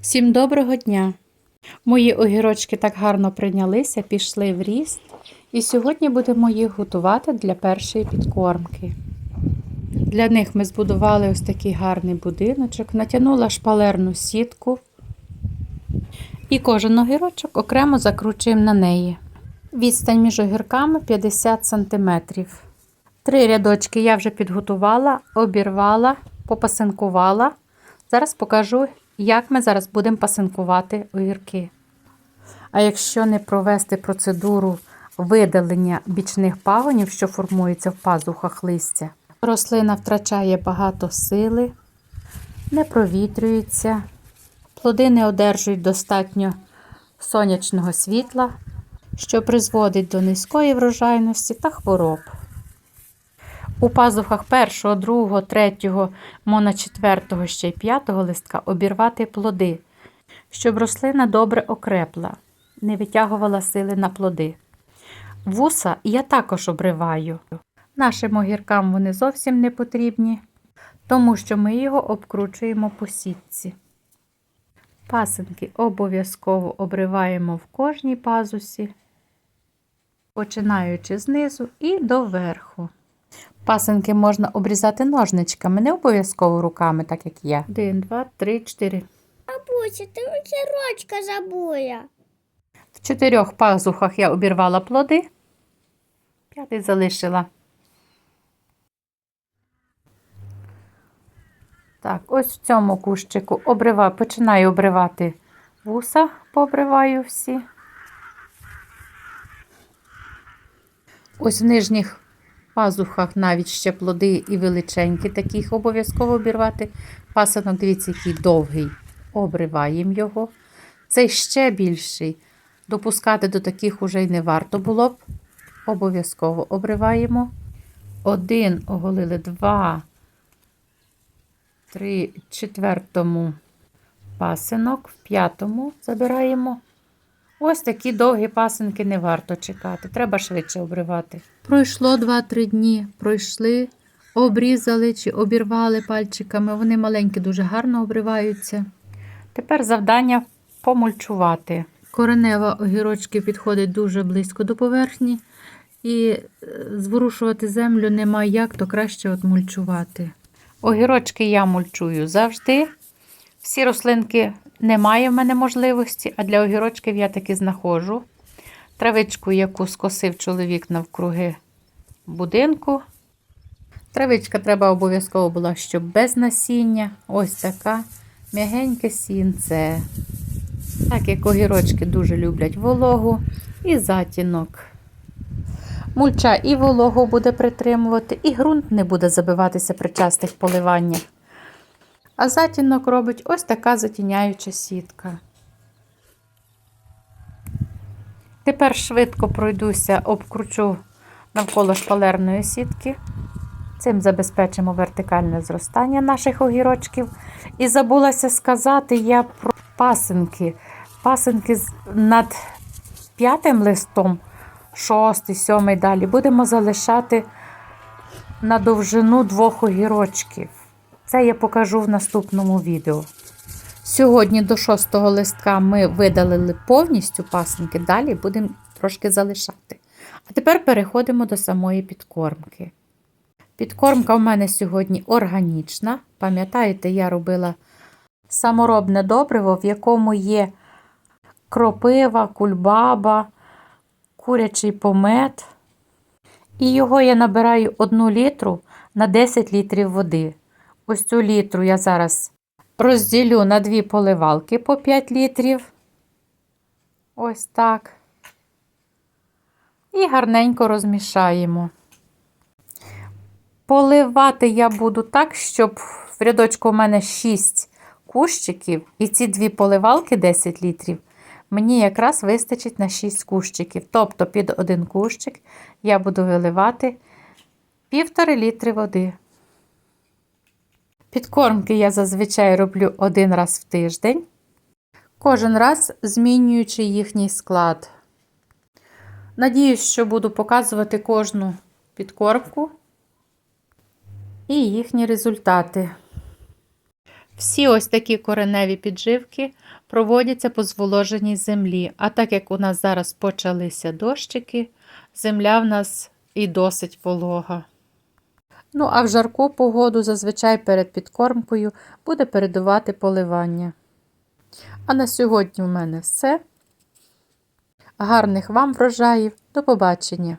Всім доброго дня! Мої огірочки так гарно прийнялися, пішли в ріст. І сьогодні будемо їх готувати для першої підкормки. Для них ми збудували ось такий гарний будиночок, натягнула шпалерну сітку. І кожен огірочок окремо закручуємо на неї. Відстань між огірками 50 см. Три рядочки я вже підготувала, обірвала, попасинкувала. Зараз покажу, як ми зараз будемо пасинкувати огірки. А якщо не провести процедуру видалення бічних пагонів, що формуються в пазухах листя, рослина втрачає багато сили, не провітрюється, плоди не одержують достатньо сонячного світла, що призводить до низької врожайності та хвороб. У пазухах першого, другого, третього, мона четвертого, ще й п'ятого листка обірвати плоди, щоб рослина добре окрепла, не витягувала сили на плоди. Вуса я також обриваю. Нашим огіркам вони зовсім не потрібні, тому що ми його обкручуємо по сітці. Пасинки обов'язково обриваємо в кожній пазусі, починаючи знизу і до верху. Пасинки можна обрізати ножничками, не обов'язково руками, так як я. Один, два, три, чотири. Бабуся, ти огірочка забула. В чотирьох пазухах я обірвала плоди, п'ятий залишила. Так, ось в цьому кущику обрива, починаю обривати вуса, пообриваю всі. Ось в нижніх пазухах навіть ще плоди і величенькі, таких обов'язково обірвати. Пасанок, дивіться, який довгий. Обриваємо його. Цей ще більший. Допускати до таких уже й не варто було б. Обов'язково обриваємо. Один оголили, два, три, четвертому пасинок, в п'ятому забираємо. Ось такі довгі пасинки не варто чекати, треба швидше обривати. Пройшло 2-3 дні, пройшли, обрізали чи обірвали пальчиками. Вони маленькі, дуже гарно обриваються. Тепер завдання помульчувати. Коренева огірочки підходить дуже близько до поверхні, і е, зворушувати землю нема як, то краще от мульчувати. Огірочки я мульчую завжди. Всі рослинки немає в мене можливості, а для огірочків я таки знаходжу. Травичку, яку скосив чоловік навкруги будинку. Травичка треба обов'язково була, щоб без насіння. Ось така м'ягеньке сінце. Так як огірочки дуже люблять вологу і затінок. Мульча і вологу буде притримувати, і ґрунт не буде забиватися при частих поливаннях. А затінок робить ось така затіняюча сітка. Тепер швидко пройдуся, обкручу навколо шпалерної сітки. Цим забезпечимо вертикальне зростання наших огірочків. І забулася сказати я про пасинки. Пасинки над п'ятим листом, шостий, сьомий далі, будемо залишати на довжину двох огірочків. Це я покажу в наступному відео. Сьогодні до шостого листка ми видалили повністю пасинки, далі будемо трошки залишати. А тепер переходимо до самої підкормки. Підкормка в мене сьогодні органічна. Пам'ятаєте, я робила саморобне добриво, в якому є кропива, кульбаба, курячий помет. І його я набираю 1 літру на 10 літрів води. Ось цю літру я зараз розділю на дві поливалки по 5 літрів. Ось так. І гарненько розмішаємо. Поливати я буду так, щоб в рядочку у мене 6 кущиків, і ці дві поливалки 10 літрів. Мені якраз вистачить на 6 кущиків. Тобто під один кущик я буду виливати півтори літри води. Підкормки я зазвичай роблю один раз в тиждень, кожен раз змінюючи їхній склад. Надіюсь, що буду показувати кожну підкормку і їхні результати. Всі ось такі кореневі підживки проводяться по зволоженій землі. А так як у нас зараз почалися дощики, земля в нас і досить волога. Ну, а в жарку погоду зазвичай перед підкормкою буде передувати поливання. А на сьогодні в мене все. Гарних вам врожаїв. До побачення!